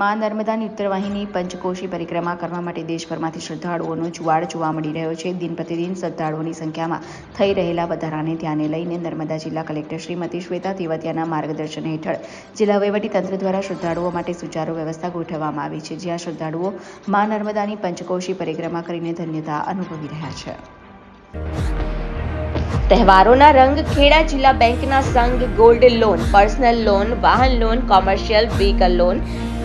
માં નર્મદાની ઉત્તરવાહિની પંચકોશી પરિક્રમા કરવા માટે દેશભરમાંથી શ્રદ્ધાળુઓનો જુવાળ જોવા મળી રહ્યો છે. દિન પ્રતિદિન શ્રદ્ધાળુઓની સંખ્યામાં થઈ રહેલા વધારાને ધ્યાને લઈને નર્મદા જિલ્લા કલેક્ટર શ્રીમતી શ્વેતા તેવતિયાના માર્ગદર્શન હેઠળ જિલ્લા વહીવટીતંત્ર દ્વારા શ્રદ્ધાળુઓ માટે સુચારુ વ્યવસ્થા ગોઠવવામાં આવી છે, જ્યાં શ્રદ્ધાળુઓ માં નર્મદાની પંચકોશી પરિક્રમા કરીને ધન્યતા અનુભવી રહ્યા છે. તહેવારોના રંગ ખેડા જિલ્લા બેંકના સંઘ ગોલ્ડ લોન, પર્સનલ લોન, વાહન loan, commercial vehicle loan